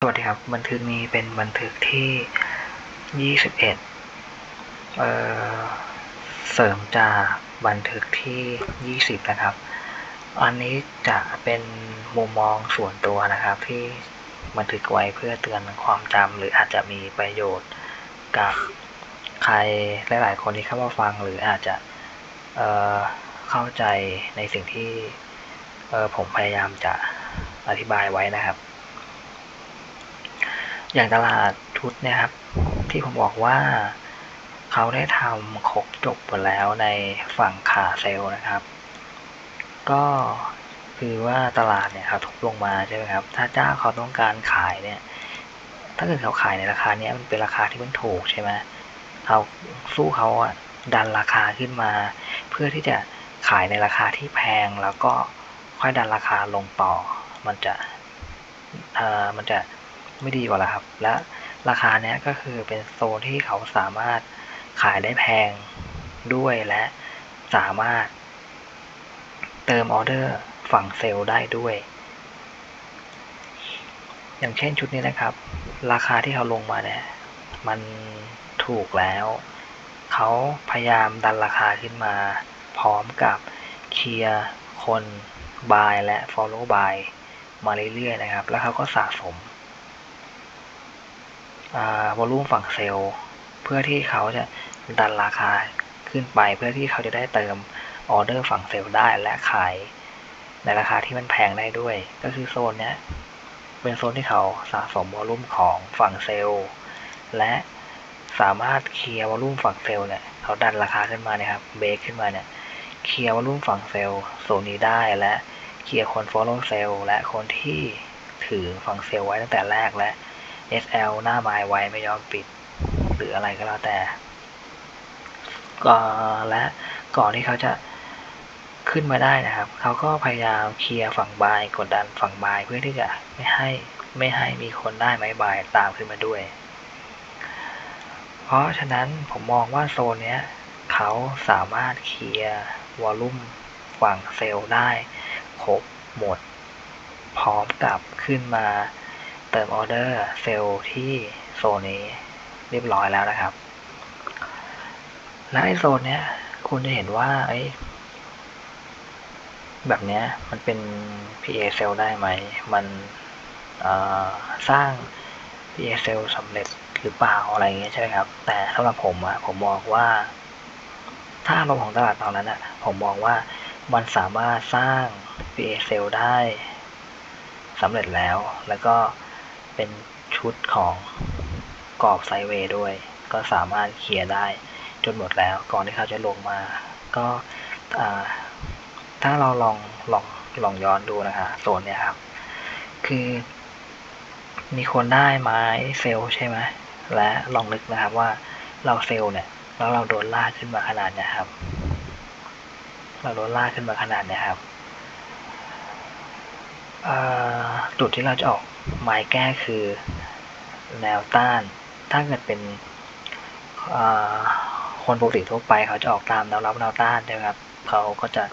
สวัสดีครับ บันทึกนี้เป็นบันทึกที่ยี่สิบเอ,อ่อ เสริมจากบันทึกที่ยี่สิบนะครับ อันนี้จะเป็นมุมมองส่วนตัวนะครับ ที่บันทึกไว้เพื่อเตือนความจำหรืออาจจะมีประโยชน์กับใครหลาย ๆ คนที่เข้ามาฟัง หรืออาจจะเอ่อเข้าใจในสิ่งที่เอ่อผมพยายามจะอธิบายไว้นะครับ อย่างตลาดชุดนี่ยครับ ที่ผมบอกว่าเขาได้ทำครบจบหมดแล้วในฝั่งขาเซลนะครับ ก็คือว่าตลาดเนี่ยเขาทุบลงมาใช่ไหมครับ ถ้าเจ้าเขาต้องการขายเนี่ย ถ้าเกิดเขาขายในราคาเนี้ยมันเป็นราคาที่มันถูกใช่ไหมเขาสู้เขาอะดันราคาขึ้นมา เพื่อที่จะขายในราคาที่แพงแล้วก็ค่อยดันราคาลงต่อ มันจะเอ่อมันจะ ไม่ดีกว่าละครับ และราคาเนี้ยก็คือเป็นโซนที่เขาสามารถขายได้แพงด้วยและสามารถ เติมออเดอร์ฝั่งเซลล์ได้ด้วย อย่างเช่นชุดนี้นะครับ ราคาที่เขาลงมาเนี่ยมันถูกแล้ว เขาพยายามดันราคาขึ้นมา พร้อมกับเคลียร์คน buy และ follow buy มาเรื่อยๆนะครับ แล้วเขาก็สะสม วอลุ่มฝั่งเซลล์เพื่อที่เขาจะดันราคาขึ้นไปเพื่อที่เขาจะได้เติมออเดอร์ฝั่งเซลล์ได้และขายในราคาที่มันแพงได้ด้วย ก็คือโซนเนี้ยเป็นโซนที่เขาสะสมวอลุ่มของฝั่งเซลล์และสามารถเคลียร์วอลุ่มฝั่งเซลล์เนี่ยเขาดันราคาขึ้นมาเนี่ยครับเบรกขึ้นมาเนี่ยเคลียร์วอลุ่มฝั่งเซลล์โซนนี้ได้และเคลียร์คน follow เซลล์และคนที่ถือฝั่งเซลล์ไว้ตั้งแต่แรกและ SL หน้าไม้ไว้ไม่ยอมปิด หรืออะไรก็แล้วแต่ก็และก่อนที่เขาจะขึ้นมาได้นะครับ เขาก็พยายามเคลียร์ฝั่งบายกดดันฝั่งบายเพื่อที่จะไม่ให้ไม่ให้มีคนได้ไม้บายตามขึ้นมาด้วย เพราะฉะนั้นผมมองว่าโซนเนี้ยเขาสามารถเคลียร์วอลลุ่มฝั่งเซลล์ได้ครบหมด พร้อมกับขึ้นมา เติมออเดอร์เซลล์ที่โซนนี้เรียบร้อยแล้วนะครับ และในโซนเนี้ยคุณจะเห็นว่าไอ้แบบเนี้ยมันเป็น PA cell ได้ไหม มันสร้าง PA cell สำเร็จหรือเปล่าอะไรเงี้ยใช่ไหมครับ แต่สำหรับผมอะผมมองว่า ถ้าอารมณ์ของตลาดตอนนั้นอะผมมองว่ามันสามารถสร้าง PA cell ได้สำเร็จแล้วแล้วก็ เป็นชุดของกรอบไซเวย์ด้วย ก็สามารถเคลียร์ได้จนหมดแล้ว ก่อนที่เขาจะลงมา ก็ถ้าเราลองลองลองย้อนดูนะคะโซนเนี้ยครับ คือ มีคนได้ไม้เซลใช่ไหมและลองนึกนะครับว่าเราเซลเนี่ยแล้วเราโดนล่าขึ้นมาขนาดนี้ครับ เราโดนล่าขึ้นมาขนาดนี้ครับจุดที่เราจะออก ไม้แก้คือแนวต้าน ถ้าเกิดเป็นคนปกติทั่วไปเขาจะออกตามแนวรับแนวต้านใช่ไหมครับเขาก็จะ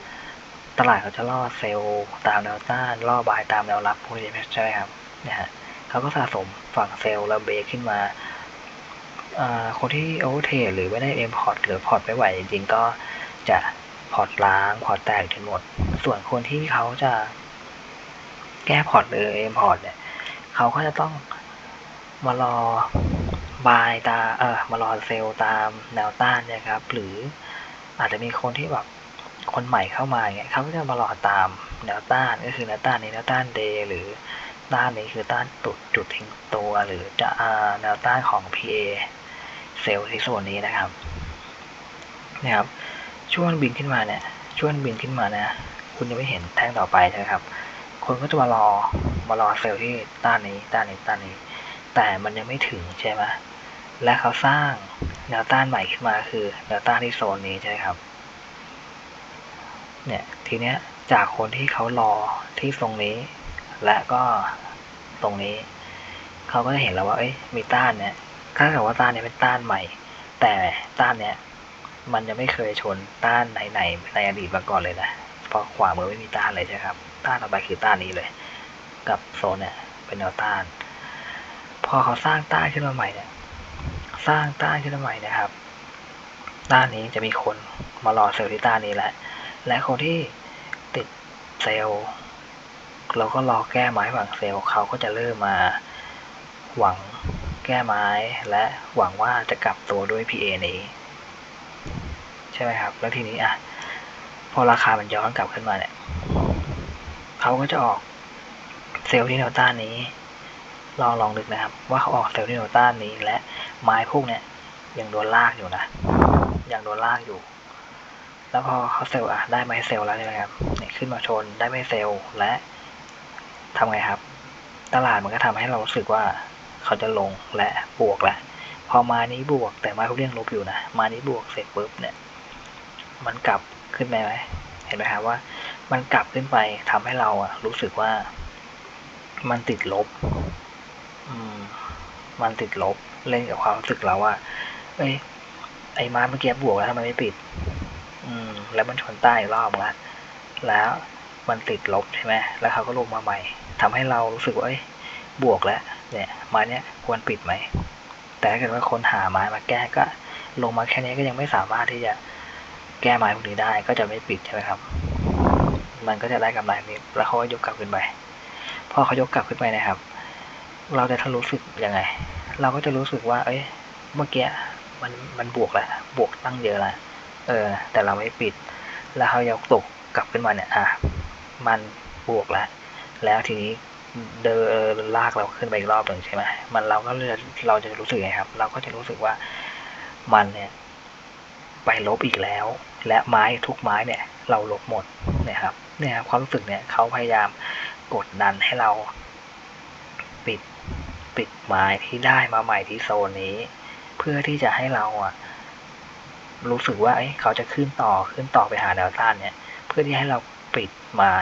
ตลาดเขาจะล่อเซลล์ตามแนวต้านล่อบายตามแนวรับพวกนี้ใช่ไหมครับเนี่ยฮะเขาก็สะสมฝั่งเซลล์แล้วเบรกขึ้นมาคนที่โอเวอร์เทรดหรือไม่ได้เอ็มพอร์ตหรือพอร์ตไม่ไหวจริงๆก็จะพอร์ตล้างพอร์ตแตกจนหมด ส่วนคนที่เขาจะแก้พอร์ตหรือเอ็มพอร์ตเนี่ย เขาก็จะต้องมารอบายตาเออมารอเซลล์ตามแนวต้านเนี่ยครับ หรืออาจจะมีคนที่แบบคนใหม่เข้ามาเงี้ยเขาก็จะมารอตามแนวต้านก็คือแนวต้านนี้แนวต้านเดย์หรือต้านนี้คือต้านตุดจุดทิ้งตัวหรือจะแนวต้านของ PA เซลล์ที่ส่วนนี้นะครับนี่ยครับช่วงบินขึ้นมาเนี่ยช่วงบินขึ้นมานะ คุณจะไม่เห็นแท่งต่อไปใช่ครับ คนก็จะมารอมารอเซลล์ที่ต้านนี้ต้านนี้ต้านนี้ แต่มันยังไม่ถึงใช่ไหมและเขาสร้างแนวต้านใหม่ขึ้นมาคือแนวต้านที่โซนนี้ใช่ไหมครับเนี่ยทีเนี้ยจากคนที่เขารอที่ตรงนี้ และก็ตรงนี้ เขาก็จะเห็นแล้วว่าเอ้ยมีต้านเนี่ยถ้าเกิดว่าต้านเนี้ยเป็นต้านใหม่ แต่ต้านเนี้ยมันจะไม่เคยชนต้านไหนๆในอดีตมาก่อนเลยนะเพราะขวามือไม่มีต้านเลยใช่ครับ ต้านต่อไปคือต้านนี้เลย กับโซนเนี่ยเป็นแนวต้าน พอเขาสร้างต้านขึ้นมาใหม่เนี่ยสร้างต้านขึ้นมาใหม่นะครับ ต้านนี้จะมีคนมารอเซลล์ที่ต้านนี้แหละ และคนที่ติดเซลล์เราก็รอแก้ไม้ฝั่งเซลล์เขาก็จะเริ่มมาหวังแก้ไม้และหวังว่าจะกลับตัวด้วย PA นี้ ใช่ไหมครับ แล้วทีนี้อะพอราคามันย้อนกลับขึ้นมาเนี่ย เขาก็จะออกเซลล์ที่แนวต้านนี้ ลองลองนึกนะครับ ว่าเขาออกเซลล์ที่แนวต้านนี้ และไม้พวกเนี้ยยังโดนลากอยู่นะ ยังโดนลากอยู่ แล้วพอเขาเซลล์อะได้ไม้เซลล์แล้วใช่ไหมครับเนี่ยขึ้นมาชนได้ไม้เซลล์และทำไงครับ ตลาดมันก็ทำให้เรารู้สึกว่าเขาจะลงและบวกแหล้วพอมานี้บวกแต่ไม้เขาเรียงลบอยู่นะ มานี้บวกเสร็จปุ๊บเนี่ย มันกลับขึ้นไปไหมเห็นไหมครับว่า มันกลับขึ้นไปทำให้เราอะรู้สึกว่ามันติดลบ อืม มันติดลบเล่นกับความรู้สึกเราว่า เอ้ย ไอ้มาเมื่อกี้บวกแล้วทำไมไม่ปิด อืม แล้วมันชนใต้รอบละแล้วมันติดลบใช่ไหมแล้วเขาก็ลงมาใหม่ทำให้เรารู้สึกว่าเอ้ย บวกแล้ว เนี่ย ไม้เนี้ยควรปิดไหม แต่ถ้าเกิดว่าคนหาไม้มาแก้ก็ ลงมาแค่นี้ก็ยังไม่สามารถที่จะแก้ไม้พวกนี้ได้ ก็จะไม่ปิดใช่ไหมครับ มันก็จะได้กำไรนี้แล้วเขาก็ยกกลับขึ้นไปพอเขายกกลับขึ้นไปนะครับ เราจะทะรู้สึกยังไง เราก็จะรู้สึกว่า เอ้ยเมื่อกี้มันมันบวกแล้วบวกตั้งเยอะแล้วเออ แต่เราไม่ปิด แล้วเขายกตกกลับขึ้นมาเนี่ยอะมันบวกแล้วแล้วทีนี้เดินลากเราขึ้นไปอีกรอบหนึ่งใช่ไหมมันเราก็เลยเราจะรู้สึกไงครับ เราก็จะรู้สึกว่ามันเนี่ย ไปลบอีกแล้ว และไม้ทุกไม้เนี่ย เราลบหมดนะครับ เนี่ยครับความรู้สึกเนี่ยเขาพยายามกดดันให้เราปิดปิดไม้ที่ได้มาใหม่ที่โซนนี้ เพื่อที่จะให้เราอะรู้สึกว่าเอ้เขาจะขึ้นต่อขึ้นต่อไปหาแนวต้านเนี่ย เพื่อที่ให้เราปิดไม้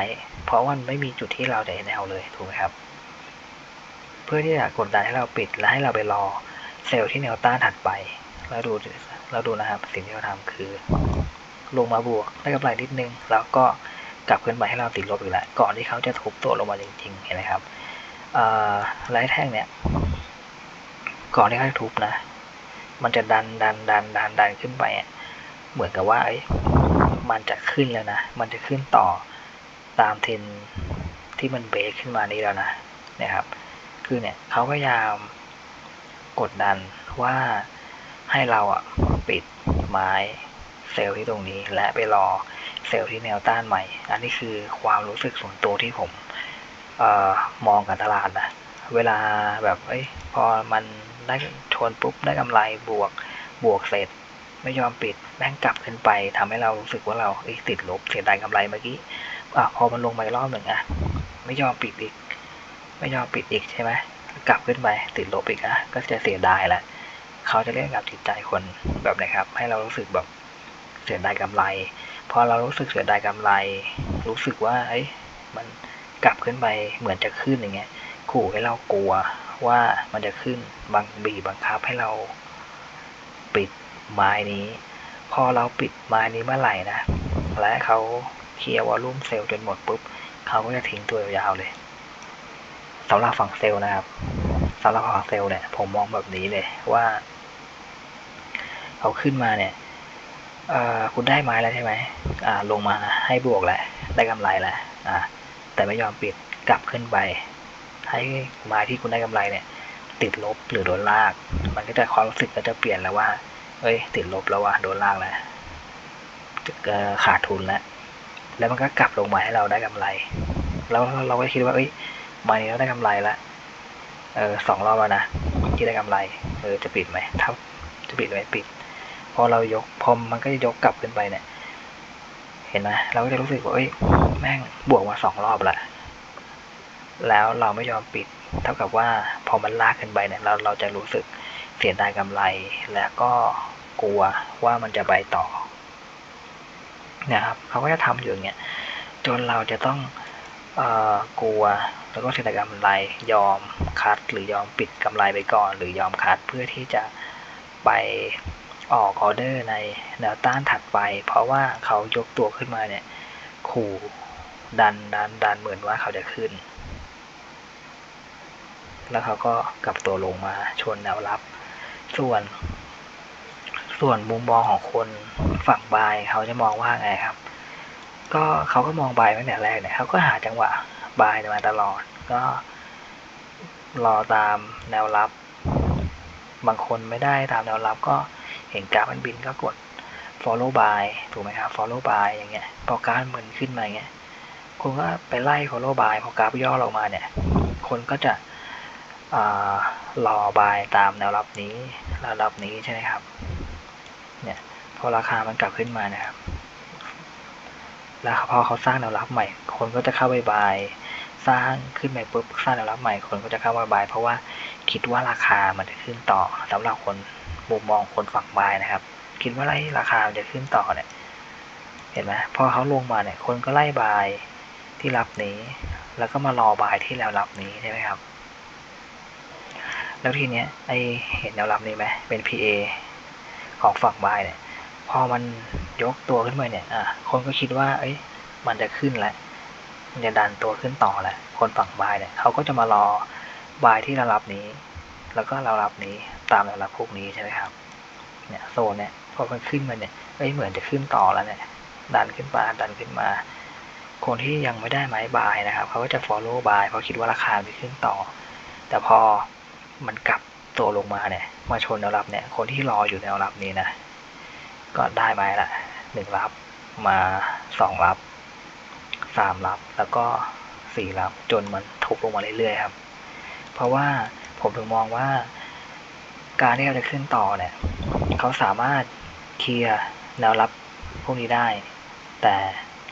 เพราะว่าไม่มีจุดที่เราจะแนวเลยถูกไหมครับ เพื่อที่จะกดดันให้เราปิดและให้เราไปรอเซลล์ที่แนวต้านถัดไปแล้วดูเราดูนะครับสิ่งที่เราทำคือ ลงมาบวกได้กำไรนิดนึง แล้วก็ กลับขึ้นไปให้เราติดลบอีกแล้วก่อนที่เขาจะทุบตัวลงมาจริงๆเห็นไหมครับไลท์แท่งเนี่ยก่อนที่เขาจะทุบนะ มันจะดันดันดันดันดันขึ้นไปอะเหมือนกับว่ามันจะขึ้นแล้วนะ มันจะขึ้นต่อตามเทนที่มันเบรกขึ้นมานี้แล้วนะนะครับ คือเนี่ยเขาพยายามกดดันว่าให้เราอะปิดไม้ เซลล์ที่ตรงนี้ และไปรอเซลล์ที่แนวต้านใหม่ อันนี้คือความรู้สึกส่วนตัวที่ผมเออมองกับตลาดนะ เวลาแบบเอ้ยพอมันได้ชนปุ๊บได้กำไรบวกบวกเสร็จ ไม่ยอมปิดแม่งกลับขึ้นไปทำให้เรารู้สึกว่าเราติดลบเสียดายกำไรเมื่อกี้อะพอมันลงไปรอบหนึ่งอะไม่ยอมปิดอีก ไม่ยอมปิดอีกใช่ไหมกลับขึ้นไปติดลบอีกอะก็จะเสียดายแหละเขาจะเล่นกับจิตใจคนแบบไหนครับ ให้เรารู้สึกแบบ เสียดายกำไร พอเรารู้สึกเสียดายกำไร รู้สึกว่าเอ้ยมันกลับขึ้นไปเหมือนจะขึ้นอย่างเงี้ยขู่ให้เรากลัวว่ามันจะขึ้นบังบีบังคับให้เราปิดไม้นี้ พอเราปิดไม้นี้เมื่อไหร่นะและเขาเคลียร์วอลลุ่มเซลล์จนหมดปุ๊บเขาก็จะทิ้งตัวยาวเลยสำหรับฝั่งเซลล์นะครับสำหรับฝั่งเซลล์เนี่ยผมมองแบบนี้เลยว่าเขาขึ้นมาเนี่ย คุณได้ไม้แล้วใช่ไหมลงมาให้บวกแหละได้กำไรแหละแต่ไม่ยอมปิดกลับขึ้นไป ให้ไม้ที่คุณได้กำไรเนี่ย ติดลบหรือโดนลาก มันก็จะความรู้สึกก็จะเปลี่ยนแล้วว่าเอ้ย ติดลบแล้วว่าโดนลากแล้วขาดทุนแล้วแล้วมันก็กลับลงมาให้เราได้กำไร แล้วเราก็คิดว่าเอ้ยมานี้เราได้กำไรแล้วเออสองรอบแล้วนะที่ได้กำไร เออจะปิดไหมถ้าจะปิดไหมปิด พอเรายกพอมันก็จะยกกลับขึ้นไปเนี่ย เห็นไหมเราก็จะรู้สึกว่าเอ้ยแม่งบวกมาสองรอบละแล้วเราไม่ยอมปิด เท่ากับว่าพอมันลากขึ้นไปเนี่ยเราเราจะรู้สึกเสียดายกำไร แล้วก็กลัวว่ามันจะไปต่อนะครับเขาก็จะทำอยู่อย่างเงี้ยจนเราจะต้องออกลัวแล้วก็เสียดายกำไรยอมคัด หรือยอมปิดกำไรไปก่อน หรือยอมคัดเพื่อที่จะไป ออกออเดอร์ในแนวต้านถัดไป เพราะว่าเขายกตัวขึ้นมาเนี่ยขู่ดันดันดันเหมือนว่าเขาจะขึ้น แล้วเขาก็กลับตัวลงมาชนแนวรับ ส่วน ส่วนมุมมองของคนฝั่งบายเขาจะมองว่าไงครับ ก็เขาก็มองบายตั้งแต่แรกเนี่ยเขาก็หาจังหวะบายมาตลอด ก็รอตามแนวรับบางคนไม่ได้ตามแนวรับก็ เห็นกราฟมันบินก็กด follow by ถูกไหมครับ follow by อย่างเงี้ยพอกราฟเหมือนขึ้นมาอย่างเงี้ยคุณก็ไปไล่ follow by พอกราฟย่อลงมาเนี่ยคนก็จะรอบายตามแนวรับนี้แนวรับนี้ใช่ไหมครับเนี่ยพอราคามันกลับขึ้นมานะครับ แล้วพอเขาสร้างแนวรับใหม่ คนก็จะเข้าไปบายสร้างขึ้นใหม่ปุ๊บสร้างแนวรับใหม่คนก็จะเข้ามาบาย เพราะว่าคิดว่าราคามันจะขึ้นต่อสำหรับคน มุมมองคนฝั่งบายนะครับ คิดว่าไรราคาจะขึ้นต่อเนี่ย เห็นไหมพอเขาลงมาเนี่ย คนก็ไล่บายที่รับนี้ แล้วก็มารอบายที่แนวรับนี้ใช่ไหมครับ แล้วทีเนี้ยไอเห็นแนวรับนี้ไหมเป็น PA ของฝั่งบายเนี่ย พอมันยกตัวขึ้นมาเนี่ยอะคนก็คิดว่า เอ้ยมันจะขึ้นแล้วมันจะดันตัวขึ้นต่อแหละ คนฝั่งบายเนี่ยเขาก็จะมารอบายที่ระดับนี้ แล้วก็ระดับนี้ตามระดับพวกนี้ใช่ไหมครับ เนี่ยโซนเนี่ยพอมันขึ้นมาเนี่ยเอ้ยเหมือนจะขึ้นต่อแล้วเนี่ย ดันขึ้นมาดันขึ้นมา คนที่ยังไม่ได้ไม้บายนะครับเขาก็จะ follow buy เพราะคิดว่าราคาจะขึ้นต่อ แต่พอมันกลับตัวลงมาเนี่ย มาชนแนวรับเนี่ย คนที่รออยู่แนวรับนี้นะ ก็ได้ไม้ละหนึ่งรับมาสองรับสามรับแล้วก็สี่รับจนมันทุบลงมาเรื่อยๆครับ เพราะว่า ผมถึงมองว่า การที่เราจะขึ้นต่อเนี่ย เขาสามารถเคลียร์แนวรับพวกนี้ได้ แต่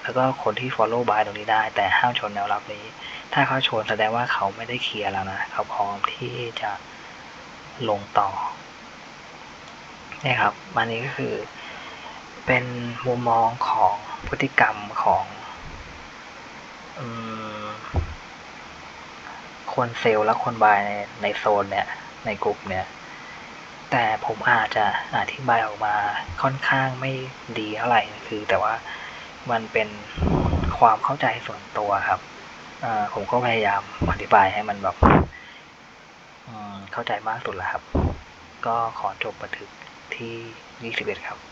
แล้วก็คนที่ follow by ตรงนี้ได้ แต่ห้ามชนแนวรับนี้ ถ้าเขาชนแสดงว่าเขาไม่ได้เคลียร์แล้วนะ เขาพร้อมที่จะลงต่อนี่ครับอันนี้ก็คือเป็นมุมมองของพฤติกรรมของอ คนเซลล์และคนบายในในโซนเนี่ยในกลุ่มเนี่ย แต่ผมอาจจะอธิบายออกมาค่อนข้างไม่ดีเท่าไหร่คือ แต่ว่ามันเป็นความเข้าใจส่วนตัวครับผมก็พยายามอธิบายให้มันแบบเข้าใจมากสุดแล้วครับ ก็ขอจบบันทึกที่ 21 ครับ